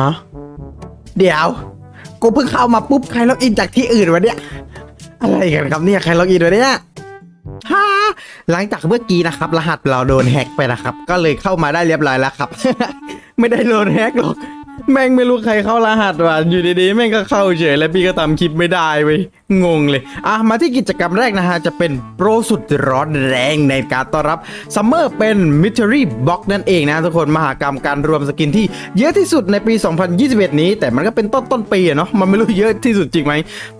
ฮะ เดี๋ยว กูเพิ่งเข้ามาปุ๊บใครล็อกอินจากที่อื่นวะเนี่ย อะไรกันครับเนี่ยใครล็อกอินวะเนี่ยฮ่าหลังจากเมื่อกี้นะครับ รหัสเราโดนแฮ็กไปนะครับ ก็เลยเข้ามาได้เรียบร้อยแล้วครับ ไม่ได้โดนแฮ็กหรอก แม่งไม่รู้ใครเข้ารหัสว่ะอยู่ดีๆแม่งก็เข้าเฉยแล้วพี่ก็ทำคลิปไม่ได้เว้ยงงเลยอะมาที่กิจกรรมแรกนะฮะจะเป็นโปรสุดร้อนแรงในการต้อนรับซัมเมอร์เป็น Mystery Box นั่นเองนะทุกคนมหากรรมการรวมสกินที่เยอะที่สุดในปี 2021 นี้ แต่มันก็เป็นต้นต้นปีอะเนาะมันไม่รู้เยอะที่สุดจริงไหม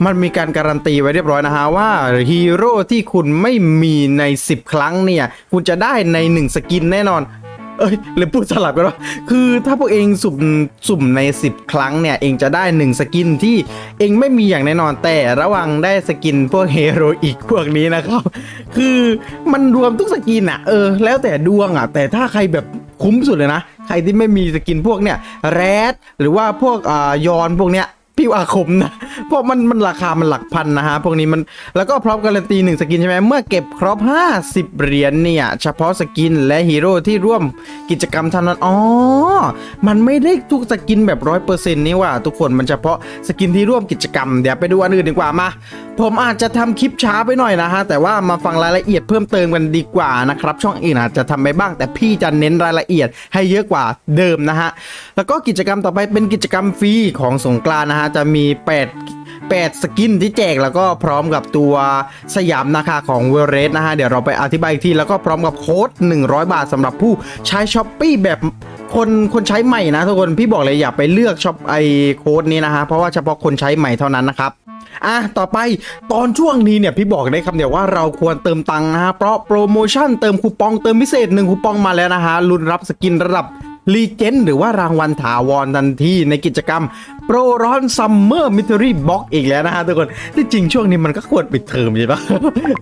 มันมีการการันตีไว้เรียบร้อยนะฮะว่าฮีโร่ที่คุณไม่มีใน 10 ครั้งเนี่ยคุณจะได้ใน 1 สกินแน่นอน เอ้ยหรือพูดสลับกันว่าคือถ้าพวกเองสุ่มสุ่มใน 10 ครั้งเนี่ย เองจะได้ 1 สกินที่เองไม่มีอย่างแน่นอนแต่ระวังได้สกินพวกเฮโรอีกพวกนี้นะครับ คือมันรวมทุกสกินอะเออ แล้วแต่ดวงอะแต่ถ้าใครแบบคุ้มสุดเลยนะ ใครที่ไม่มีสกินพวกเนี่ยแรดหรือว่าพวกอ่ายอนพวกเนี้ย พี่ว่าคมนะ เพราะมันมันราคามันหลักพันนะฮะ พวกนี้มันแล้วก็พร้อมการันตีหนึ่งสกินใช่ไหมเมื่อเก็บครบ 50 เหรียญเนี่ย เฉพาะสกินและฮีโร่ที่ร่วมกิจกรรมเท่านั้น อ๋อ มันไม่ได้ทุกสกินแบบร้อยเปอร์เซ็นต์นี่ว่า ทุกคนมันเฉพาะสกินที่ร่วมกิจกรรม เดี๋ยวไปดูอันอื่นดีกว่ามา ผมอาจจะทำคลิปช้าไปหน่อยนะฮะ แต่ว่ามาฟังรายละเอียดเพิ่มเติมกันดีกว่านะครับ ช่องอื่นอาจจะทำไปบ้าง แต่พี่จะเน้นรายละเอียดให้เยอะกว่าเดิมนะฮะ แล้วก็กิจกรรมต่อไปเป็นกิจกรรมฟรีของสงกรานนะฮะจะมี8 8สกินที่แจกแล้วก็พร้อมกับตัวสยามนาคาของเวลเรสนะฮะ เดี๋ยวเราไปอธิบายอีกทีแล้วก็พร้อมกับโค้ด 100 บาทสำหรับผู้ใช้ช้อปปีแบบคนคนใช้ใหม่นะทุกคนพี่บอกเลยอย่าไปเลือกช็อปไอโค้ดนี้นะฮะ เพราะว่าเฉพาะคนใช้ใหม่เท่านั้นนะครับอะ ต่อไปตอนช่วงนี้เนี่ยพี่บอกได้คำเดียวว่าเราควรเติมตังค์นะฮะ เพราะโปรโมชั่นเติมคูปองเติมพิเศษ 1 คูปองมาแล้วนะฮะลุ้นรับสกินระดับ รีเจนหรือว่ารางวัลถาวรทันทีในกิจกรรมโปรร้อนซัมเมอร์มิ t ทรี่บ็อกอีกแล้วนะฮะทุกคนที่จริงช่วงนี้มันก็ควรปิดเทอมใช่ปะ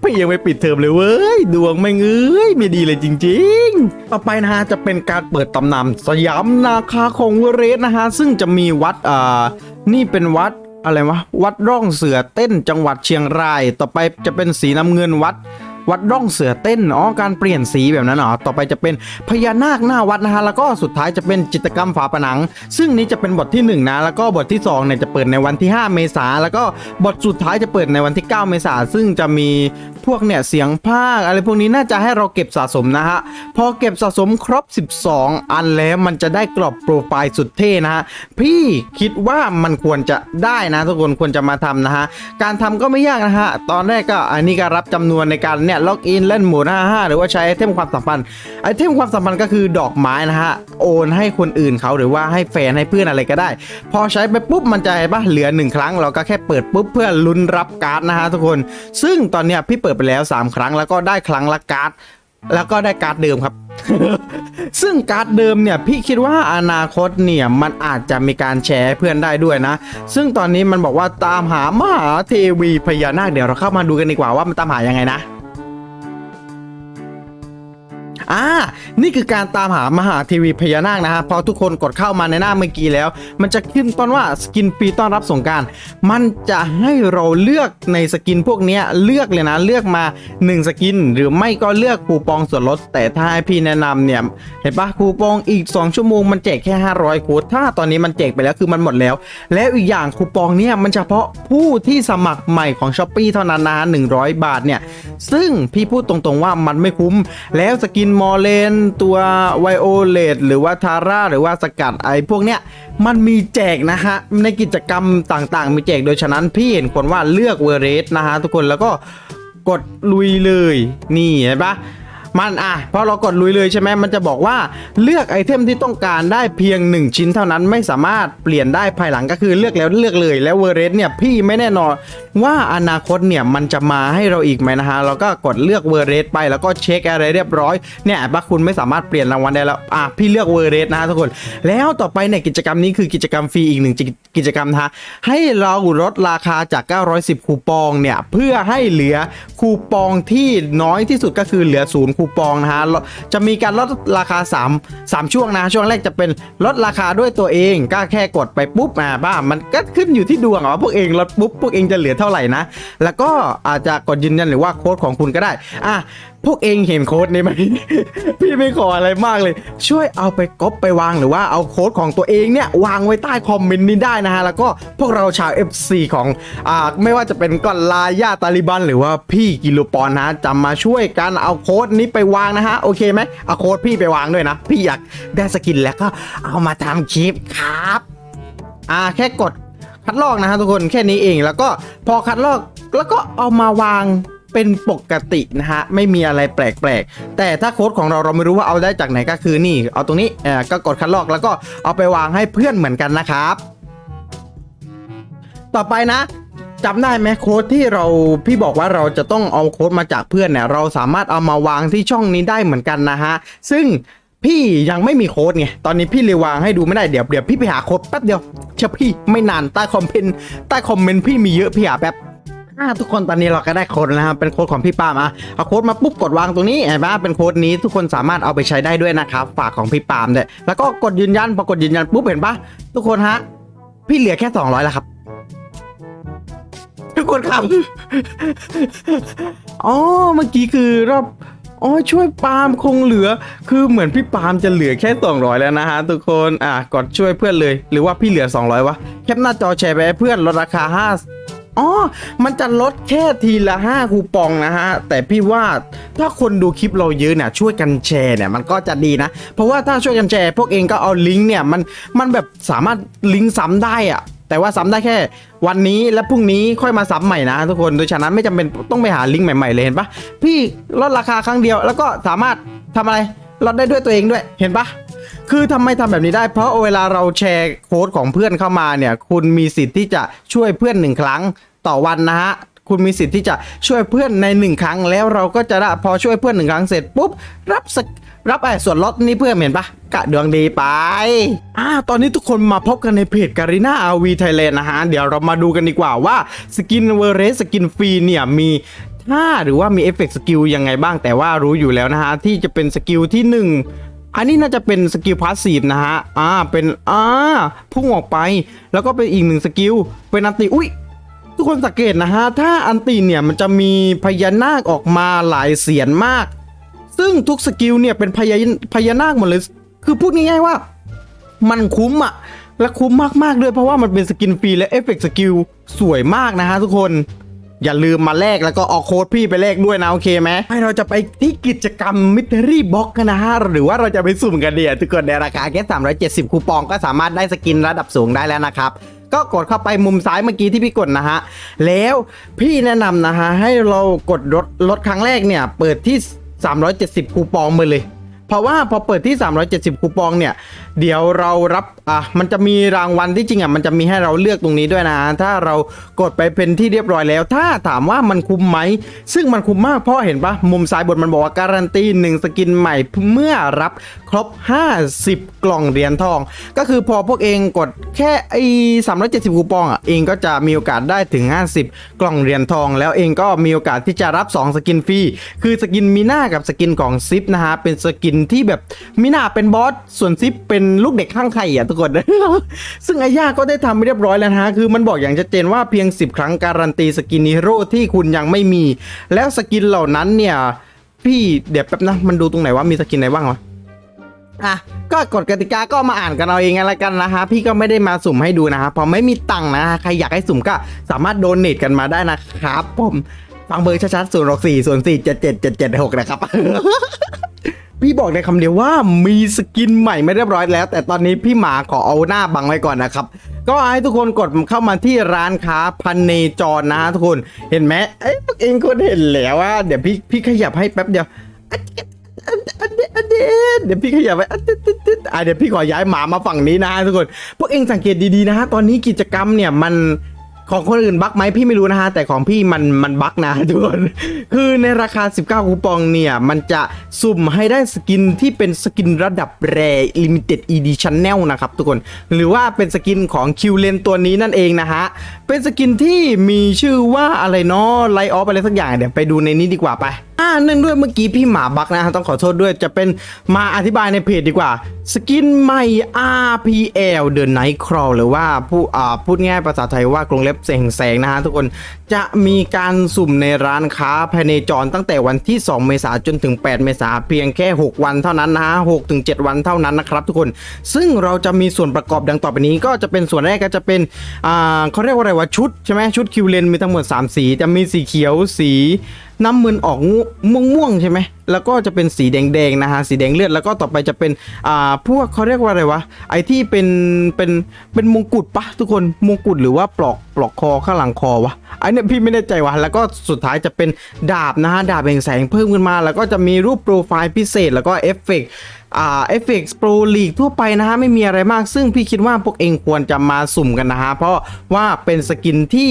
พี่ยังไม่ปิดเทอมเลยเว้ย ดวงไม่งเอ้ยไม่ดีเลยจริง ๆ ต่อไปนะฮะจะเป็นการเปิดตำนานสยามนาคาของเวเรสนะฮะ ซึ่งจะมีวัดอ่านี่เป็นวัดอะไรวะวัดร่องเสือเต้นจังหวัดเชียงราย ต่อไปจะเป็นสีน้ำเงินวัด วัดร่องเสือเต้นอ๋อการเปลี่ยนสีแบบนั้นเหรอต่อไปจะเป็นพญานาคหน้าวัดนะฮะแล้วก็สุดท้ายจะเป็นจิตกรรมฝาผนัง ซึ่งนี้จะเป็นบทที่ 1 นะ แล้วก็บทที่2เนี่ยจะเปิดในวันที่ 5 เมษาแล้วก็บทสุดท้ายจะเปิดในวันที่ 9 เมษาซึ่งจะมีพวกเนี่ยเสียงภาคอะไรพวกนี้น่าจะให้เราเก็บสะสมนะฮะพอเก็บสะสมครบ 12 อันแล้วมันจะได้กรอบโปรไฟล์สุดเท่นะฮะพี่คิดว่ามันควรจะได้นะทุกคนควรจะมาทำนะฮะการทำก็ไม่ยากนะฮะตอนแรกก็อันนี้ก็รับจำนวนในการเนี่ยล็อกอินเล่นหมู55 หรือว่าใช้ไอเทมความสัมพันธ์ไอเทมความสัมพันธ์ก็คือดอกไม้นะฮะโอนให้คนอื่นเขาหรือว่าให้แฟนให้เพื่อนอะไรก็ได้ พอใช้ไปปุ๊บมันจะเห็นปะเหลือหนึ่งครั้ง เราก็แค่เปิดปุ๊บเพื่อลุ้นรับการ์ดนะฮะทุกคน ซึ่งตอนเนี้ยพี่เปิดไปแล้ว 3 ครั้งแล้วก็ได้ครั้งละการ์ดแล้วก็ได้การ์ดเดิมครับ ซึ่งการ์ดเดิมเนี่ยพี่คิดว่าอนาคตเนี่ยมันอาจจะมีการแชร์เพื่อนได้ด้วยนะ ซึ่งตอนนี้มันบอกว่าตามหามหาเทวีพญานาคเดี๋ยวเราเข้ามาดูกันดีกว่าว่ามันตามหายังไงนะ อ่า นี่คือการตามหามหาเทีวีพญานาคนะฮะพอทุกคนกดเข้ามาในหน้าเมื่อกี้แล้ว มันจะขึ้นต้นว่าสกินฟรีต้อนรับสงการ มันจะให้เราเลือกในสกินพวกนี้เลือกเลยนะ เลือกมา 1 สกิน หรือไม่ก็เลือกคูปองส่วนลด แต่ถ้าให้พี่แนะนำเนี่ย เห็นปะคูปองอีก 2 ชั่วโมงมันแจกแค่ 500คูดถ้าตอนนี้มันแจกไปแล้วคือมันหมดแล้ว แล้วอีกอย่างคูปองเนี่ยมันเฉพาะผู้ที่สมัครใหม่ของ s h อ p e e เท่านั้นนะ100บาทเนี่ยซึ่งพี่พูดตรงๆว่ามันไม่คุ้มแล้วสกินมอเลนตัวไวโอเลตหรือว่าทาร่าหรือว่าสกัดไอพวกเนี้ยมันมีแจกนะฮะในกิจกรรมต่างๆ มีแจกโดยฉะนั้นพี่เห็นคนว่าเลือกเวเรสนะฮะทุกคนแล้วก็กดลุยเลยนี่เห็นปะ มันอะพอเรากดลุยเลยใช่ไหมมันจะบอกว่าเลือกไอเทมที่ต้องการได้เพียง 1 ชิ้นเท่านั้นไม่สามารถเปลี่ยนได้ภายหลังก็คือเลือกแล้วเลือกเลยแล้วเวอร์เรสเนี่ยพี่ไม่แน่นอนว่าอนาคตเนี่ยมันจะมาให้เราอีกไหมนะฮะเราก็กดเลือกเวอร์เรสไปแล้วก็เช็คอะไรเรียบร้อยเนี่ยบักคุณไม่สามารถเปลี่ยนรางวัลได้แล้วอะพี่เลือกเวอร์เรสนะฮะทุกคน แล้วต่อไปเนี่ยกิจกรรมนี้คือกิจกรรมฟรีอีกหนึ่งกิจกรรมนะฮะให้เราลดราคาจาก 910 คูปองเนี่ยเพื่อให้เหลือคูปองที่น้อยที่สุดก็คือเหลือศูนย์คูปองนะฮะจะมีการลดราคา 3 3 ช่วงนะช่วงแรกจะเป็นลดราคาด้วยตัวเองก็แค่กดไปปุ๊บอ่าบ้ามันก็ขึ้นอยู่ที่ดวงอะพวกเองลดปุ๊บพวกเองจะเหลือเท่าไหร่นะแล้วก็อาจจะกดยืนยันหรือว่าโค้ดของคุณก็ได้อะ พวกเองเห็นโค้ดนี้ไหม พี่ไม่ขออะไรมากเลย ช่วยเอาไปก๊อปไปวางหรือว่าเอาโค้ดของตัวเองเนี่ยวางไว้ใต้คอมเมนต์นี้ได้นะฮะ แล้วก็พวกเราชาว FC ของอ่าไม่ว่าจะเป็นกอนลาย่าตาลิบัน หรือว่าพี่กิโลปอนนะฮะจะมาช่วยกันเอาโค้ดนี้ไปวางนะฮะ โอเคไหมเอาโค้ดพี่ไปวางด้วยนะ พี่อยากได้สกินแล้วก็เอามาทำคลิปครับอ่าแค่กดคัดลอกนะฮะทุกคนแค่นี้เองแล้วก็พอคัดลอกแล้วก็เอามาวาง เป็นปกตินะฮะไม่มีอะไรแปลกๆ แต่ถ้าโค้ดของเราเราไม่รู้ว่าเอาได้จากไหนก็คือนี่ เอาตรงนี้เอ่อก็กดคัดลอกแล้วก็เอาไปวางให้เพื่อนเหมือนกันนะครับ ต่อไปนะจำได้ไหมโค้ดที่เราพี่บอกว่าเราจะต้องเอาโค้ดมาจากเพื่อนเนี่ยเราสามารถเอามาวางที่ช่องนี้ได้เหมือนกันนะฮะซึ่งพี่ยังไม่มีโค้ดไง ตอนนี้พี่เลยวางให้ดูไม่ได้เดี๋ยวเดี๋ยวพี่ไปหาโค้ดแป๊บเดียวเชื่อพี่ไม่นานใต้คอมเมนต์ใต้คอมเมนต์พี่มีเยอะพี่หาแป๊บ อ่าทุกคนตอนนี้เราก็ได้โค้ดแล้วนะครับเป็นโค้ดของพี่ปามอะเอาโค้ดมาปุ๊บกดวางตรงนี้เห็นไหมเป็นโค้ดนี้ทุกคนสามารถเอาไปใช้ได้ด้วยนะครับฝากของพี่ปาล์มด้วยแล้วก็กดยืนยันพอกดยืนยันปุ๊บเห็นปะทุกคนฮะพี่เหลือแค่ 200แล้วครับ ทุกคนครับอ๋อเมื่อกี้คือรอบอ๋อช่วยปาล์มคงเหลือ คือเหมือนพี่ปาล์มจะเหลือแค่ 200 แล้วนะฮะทุกคนอะกดช่วยเพื่อนเลย หรือว่าพี่เหลือ 200วะแคปหน้าจอแชร์ไปให้เพื่อนลดราคา5 อ๋อ มันจะลดแค่ทีละ 5 คูปองนะฮะ แต่พี่ว่าถ้าคนดูคลิปเราเยอะเนี่ยช่วยกันแชร์เนี่ยมันก็จะดีนะ เพราะว่าถ้าช่วยกันแชร์ พวกเองก็เอาลิงก์เนี่ยมันมันแบบสามารถลิงก์ซ้ำได้อะแต่ว่าซ้ำได้แค่วันนี้และพรุ่งนี้ค่อยมาซ้ำใหม่นะทุกคนโดยฉะนั้นไม่จำเป็นต้องไปหาลิงก์ใหม่ๆเลยเห็นปะพี่ลดราคาครั้งเดียวแล้วก็สามารถทำอะไรลดได้ด้วยตัวเองด้วยเห็นปะ คือทำไมทำแบบนี้ได้ เพราะเวลาเราแชร์โค้ดของเพื่อนเข้ามาเนี่ย คุณมีสิทธิ์ที่จะช่วยเพื่อนหนึ่งครั้งต่อวันนะฮะคุณมีสิทธิ์ที่จะช่วยเพื่อนในหนึ่งครั้งแล้วเราก็จะได้พอช่วยเพื่อนหนึ่งครั้งเสร็จปุ๊บรับสกรับไอ้ส่วนลดนี่เพื่อนเห็นปะกะดวงดีไปอ่าตอนนี้ทุกคนมาพบกันในเพจการีนาอาวีไทยแลนด์นะฮะ เดี๋ยวเรามาดูกันดีกว่าว่าสกินเวอร์เรสสกินฟรีเนี่ยมีท่าหรือว่ามีเอฟเฟกต์สกิลยังไงบ้างแต่ว่ารู้อยู่แล้วนะฮะ ที่จะเป็นสกิลที่หนึ่ง อันนี้น่าจะเป็นสกิลพาสซีฟนะฮะ อ่า เป็นอ่าพุ่งออกไป แล้วก็เป็นอีกหนึ่งสกิล เป็นอันติ อุ้ยทุกคนสังเกตนะฮะ ถ้าอันติเนี่ยมันจะมีพญานาคออกมาหลายเสียนมาก ซึ่งทุกสกิลเนี่ยเป็นพญาพญานาคหมดเลย คือพูดง่ายๆว่า มันคุ้มอะและคุ้มมากๆด้วยเพราะว่ามันเป็นสกินฟรีและเอฟเฟกต์สกิลสวยมากนะฮะทุกคน อย่าลืมมาแลกแล้วก็เอาโค้ดพี่ไปแลกด้วยนะโอเคไหมให้เราจะไปที่กิจกรรมมิเ e อรี่บ็อกกันนะฮะหรือว่าเราจะไปสุ่มกันเดียทุกคนในราคาแค่370 คูปองก็สามารถได้สกินระดับสูงได้แล้วนะครับก็กดเข้าไปมุมซ้ายเมื่อกี้ที่พี่กดนะฮะ แล้วพี่แนะนำนะฮะ ให้เรากดลดลดครั้งแรกเนี่ย เปิดที่ 370 คูปองมาเลย เพราะว่าพอเปิดที่ 370 คูปองเนี่ย เดี๋ยวเรารับอะมันจะมีรางวัลที่จริงอะมันจะมีให้เราเลือกตรงนี้ด้วยนะ ถ้าเรากดไปเป็นที่เรียบร้อยแล้ว ถ้าถามว่ามันคุ้มไหม ซึ่งมันคุ้มมากเพราะเห็นปะมุมซ้ายบนมันบอกว่าการันตี1สกินใหม่เมื่อรับครบ 50 กล่องเหรียญทอง ก็คือพอพวกเองกดแค่ไอ้370คูปองอะเองก็จะมีโอกาสได้ถึง 50 กล่องเหรียญทอง แล้วเองก็มีโอกาสที่จะรับ 2 สกินฟรีคือสกินมีหน้ากับสกินของซิปนะฮะเป็นสกินที่แบบมีหน้าเป็นบอสส่วนซิปเป็นลูกเด็กข้างไข่อะทุกคน ซึ่งอาย่าก็ได้ทำไปเรียบร้อยแล้วนะฮะคือมันบอกอย่างชัดเจนว่าเพียง 10 ครั้งการันตีสกินฮีโร่ที่คุณยังไม่มี แล้วสกินเหล่านั้นเนี่ย พี่เดี๋ยวแป๊บนะ มันดูตรงไหนว่ามีสกินไหนบ้างวะอะก็กฎกติกาก็มาอ่านกันเอาเองกันละกันนะฮะพี่ก็ไม่ได้มาสุ่มให้ดูนะฮะเพอไม่มีตังค์นะฮะใครอยากให้สุ่มก็สามารถโดนเนทกันมาได้นะครับผมฟังเบอร์ชัดๆศูนย์หกสี่ศูนย์สี่เจ็ดเจ็ดเจ็ดเจ็ดหกนะครับ พี่บอกในคำเดียวว่ามีสกินใหม่ไม่เรียบร้อยแล้ว แต่ตอนนี้พี่หมาขอเอาหน้าบังไว้ก่อนนะครับ ก็ให้ทุกคนกดเข้ามาที่ร้านค้าพันเนจรนะฮะทุกคนเห็นไหมเอ้ยพวกเองคนเห็นแล้วว่า เดี๋ยวพี่พี่ขยับให้แป๊บเดียวเดี๋ยวพี่ขยับไปเดี๋ยวพี่ขอย้ายหมามาฝั่งนี้นะทุกคน พวกเองสังเกตดีๆนะฮะตอนนี้กิจกรรมเนี่ยมัน ของคนอื่นบั๊กไหมพี่ไม่รู้นะฮะ แต่ของพี่มันมันบั๊กนะทุกคน คือในราคา 19 คูปองเนี่ย มันจะสุ่มให้ได้สกินที่เป็นสกินระดับแร Limited Edition แนลนะครับทุกคน หรือว่าเป็นสกินของคิวเลนตัวนี้นั่นเองนะฮะ เป็นสกินที่มีชื่อว่าอะไรเนาะไลออฟอะไรสักอย่างเดี๋ยวไปดูในนี้ดีกว่าไป อ่าเนื่องด้วยเมื่อกี้พี่หมาบักนะฮะต้องขอโทษด้วยจะเป็นมาอธิบายในเพจดีกว่าสกินใหม่ RPL The Night Crawl หรือว่าผู้อ่าพูดง่ายภาษาไทยว่ากรงเล็บแสงแสงนะฮะทุกคนจะมีการสุ่มในร้านค้าภายในจรตั้งแต่วันที่ 2 เมษายนจนถึง 8 เมษายนเพียงแค่ 6 วันเท่านั้นนะฮะ6ถึง 7 วันเท่านั้นนะครับทุกคน ซึ่งเราจะมีส่วนประกอบดังต่อไปนี้ก็จะเป็นส่วนแรกก็จะเป็นอ่าเขาเรียกว่าอะไรวะชุดใช่ไหมชุดคิวเลนมีทั้งหมด 3 สี จะมีสีเขียวสี น้ำมึนออกม่วงม่วงๆใช่ไหมแล้วก็จะเป็นสีแดงๆนะฮะสีแดงเลือดแล้วก็ต่อไปจะเป็นอ่าพวกเขาเรียกว่าอะไรวะไอที่เป็นเป็นเป็นมงกุฎปะทุกคนมงกุฎหรือว่าปลอกปลอกคอข้างหลังคอวะไอเนี่ยพี่ไม่แน่ใจวะแล้วก็สุดท้ายจะเป็นดาบนะฮะดาบแห่งแสงเพิ่มขึ้นมา แล้วก็จะมีรูปโปรไฟล์พิเศษแล้วก็เอฟเฟกต์อ่าเอฟเฟกต์โปรลีกทั่วไปนะฮะไม่มีอะไรมาก ซึ่งพี่คิดว่าพวกเองควรจะมาสุ่มกันนะฮะเพราะว่าเป็นสกินที่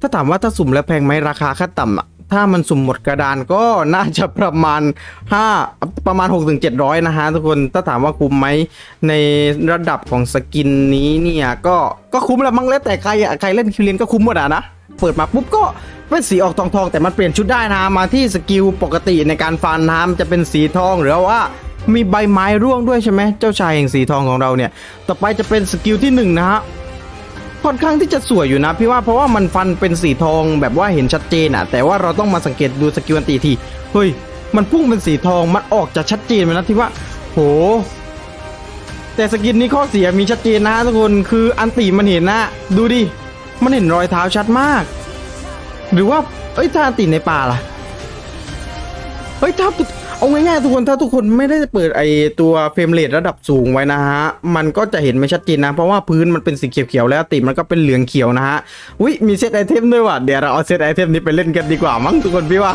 ถ้าถามว่าถ้าสุ่มแล้วแพงไหมราคาขั้นต่ำอะ ถ้ามันสุ่มหมดกระดานก็น่าจะประมาณ 5 ประมาณ6ถึง700 นะฮะทุกคนถ้าถามว่าคุ้มไหมในระดับของสกินนี้เนี่ยก็ก็คุ้มแหละมั้งแล้วแต่ใครอะใครเล่นคิวเลียนก็คุ้มหมดอะนะ เปิดมาปุ๊บก็เป็นสีออกทองทองแต่มันเปลี่ยนชุดได้นะมาที่สกิลปกติในการฟันน้ำจะเป็นสีทองหรือว่ามีใบไม้ร่วงด้วยใช่ไหมเจ้าชายแห่งสีทองของเราเนี่ย ต่อไปจะเป็นสกิลที่หนึ่งนะฮะ ค่อนข้างที่จะสวยอยู่นะพี่ว่าเพราะว่ามันฟันเป็นสีทองแบบว่าเห็นชัดเจนอะแต่ว่าเราต้องมาสังเกตดูสกิลอันตีทีเฮ้ยมันพุ่งเป็นสีทองมันออกจะชัดเจนไปนะที่ว่าโห แต่สกินนี้ข้อเสียมีชัดเจนนะทุกคนคืออันตีมันเห็นนะ ดูดิมันเห็นรอยเท้าชัดมาก หรือว่าเอ้ยถ้าอันตีในป่าล่ะเฮ้ยถ้า เอาง่ายๆทุกคนถ้าทุกคนไม่ได้เปิดไอตัวเฟรมเรทระดับสูงไว้นะฮะ มันก็จะเห็นไม่ชัดเจนนะ เพราะว่าพื้นมันเป็นสีเขียวๆแล้วติมันก็เป็นเหลืองเขียวนะฮะอุ้ยมีเซตไอเทมด้วยว่ะเดี๋ยวเราเอาเซตไอเทมนี้ไปเล่นกันดีกว่ามั้งทุกคนพี่ว่า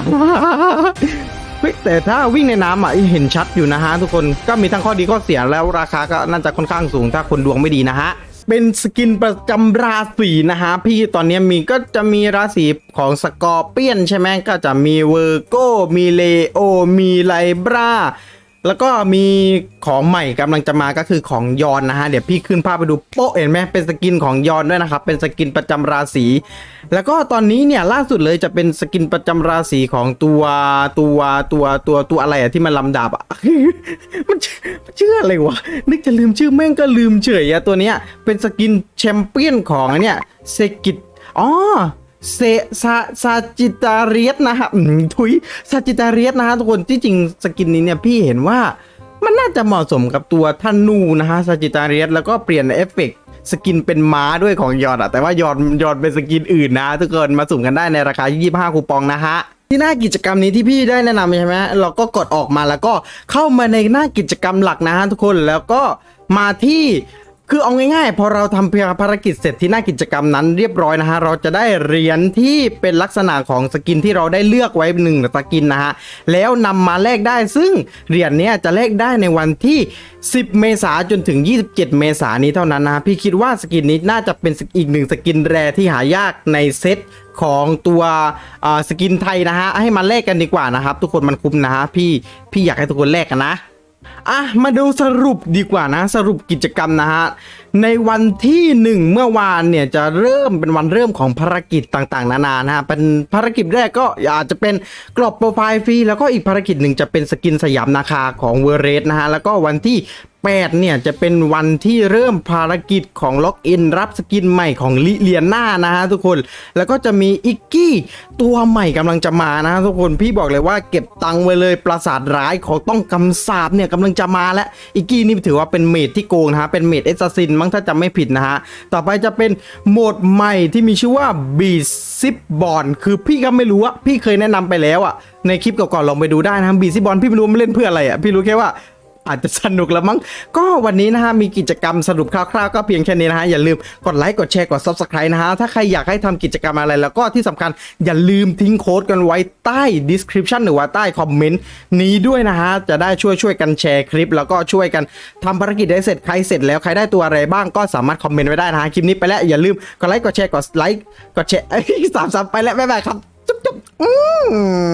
เฮ้ยแต่ถ้าวิ่งในน้ำอะเห็นชัดอยู่นะฮะทุกคนก็มีทั้งข้อดีข้อเสียแล้วราคาก็น่าจะค่อนข้างสูงถ้าคนดวงไม่ดีนะฮะ เป็นสกินประจำราศีนะฮะพี่ตอนนี้มีก็จะมีราศีของสกอร์เปียนใช่ไหมก็จะมีเวอร์โกมีเลโอมีไลบรา แล้วก็มีของใหม่กำลังจะมาก็คือของยอนนะฮะ เดี๋ยวพี่ขึ้นภาพไปดูโป๊ะเห็นไหมเป็นสกินของยอนด้วยนะครับ เป็นสกินประจำราศี แล้วก็ตอนนี้เนี่ยล่าสุดเลยจะเป็นสกินประจำราศีของตัวตัวตัวตัวตัวอะไรอะที่มันลำดาบอะมันชื่อมันชื่ออะไรวะ นึกจะลืมชื่อแม่งก็ลืมเฉยอะตัวเนี้ยเป็นสกินแชมเปี้ยนของเนี่ยเซกิตอ๋อ เซซาซาจิตาเรียสนะฮะอืมทุยซาจิตาเรียสนะฮะทุกคนที่จริงสกินนี้เนี่ยพี่เห็นว่ามันน่าจะเหมาะสมกับตัวธนูนะฮะซาจิตาเรียสแล้วก็เปลี่ยนเอฟเฟกต์สกินเป็นม้าด้วยของยอดอะแต่ว่ายอดยอดเป็นสกินอื่นนะ ทุกคนมาสุ่มกันได้ในราคา 25 คูปองนะฮะที่หน้ากิจกรรมนี้ที่พี่ได้แนะนำใช่ไหมเราก็กดออกมาแล้วก็เข้ามาในหน้ากิจกรรมหลักนะฮะทุกคนแล้วก็มาที่ คือเอาง่ายๆ พอเราทำภารกิจเสร็จที่หน้ากิจกรรมนั้นเรียบร้อยนะฮะ เราจะได้เหรียญที่เป็นลักษณะของสกินที่เราได้เลือกไว้หนึ่งสกินนะฮะ แล้วนำมาแลกได้ซึ่งเหรียญเนี้ยจะแลกได้ในวันที่ 10 เมษายนจนถึง 27 เมษายนนี้เท่านั้นนะพี่คิดว่าสกินนี้น่าจะเป็นอีกหนึ่งสกินแรที่หายากในเซตของตัวสกินไทยนะฮะให้มาแลกกันดีกว่านะครับทุกคนมันคุ้มนะฮะพี่พี่อยากให้ทุกคนแลกกันนะ อะมาดูสรุปดีกว่านะสรุปกิจกรรมนะฮะ ในวันที่หนึ่งเมื่อวานเนี่ยจะเริ่มเป็นวันเริ่มของภารกิจต่างๆ นานานะฮะเป็นภารกิจแรกก็อาจจะเป็นกรอบโปรไฟล์ฟรีแล้วก็อีกภารกิจหนึ่งจะเป็นสกินสยามนาคาของเวอร์เรสนะฮะแล้วก็วันที่8เนี่ยจะเป็นวันที่เริ่มภารกิจของล็อกอินรับสกินใหม่ของลิเลียนานะฮะทุกคน แล้วก็จะมีอิกกี้ตัวใหม่กำลังจะมานะฮะทุกคนพี่บอกเลยว่าเก็บตังไว้เลยปราสาทร้ายของต้องกำสาบเนี่ยกำลังจะมาแล้วอิกกี้นี่ถือว่าเป็นเมดที่โกงนะฮะเป็นเมดเอสซินมั้งถ้าจำไม่ผิดนะฮะ ต่อไปจะเป็นโหมดใหม่ที่มีชื่อว่า บีซิบบอลคือพี่ก็ไม่รู้ว่าพี่เคยแนะนำไปแล้วอะในคลิปก่อนๆลองไปดูได้นะบีซิบบอลพี่ไม่รู้มันเล่นเพื่ออะไรอะพี่รู้แค่ว่า อาจจะสนุกแล้วมั้ง ก็วันนี้นะฮะมีกิจกรรมสรุปคร่าวๆก็เพียงแค่นี้นะฮะอย่าลืมกดไลค์กดแชร์กด Subscribe นะฮะถ้าใครอยากให้ทำกิจกรรมอะไรแล้วก็ที่สำคัญอย่าลืมทิ้งโค้ดกันไว้ใต้ description หรือว่าใต้คอมเมนต์นี้ด้วยนะฮะจะได้ช่วยช่วยกันแชร์คลิป แล้วก็ช่วยกันทำภารกิจได้เสร็จใครเสร็จแล้วใครได้ตัวอะไรบ้างก็สามารถคอมเมนต์ไว้ได้นะฮะคลิปนี้ไปแล้วอย่าลืมกดไลค์กดแชร์กดไลค์กดแชร์สามสามไปแล้วบ๊ายบายครับจุ๊บจุ๊บอืม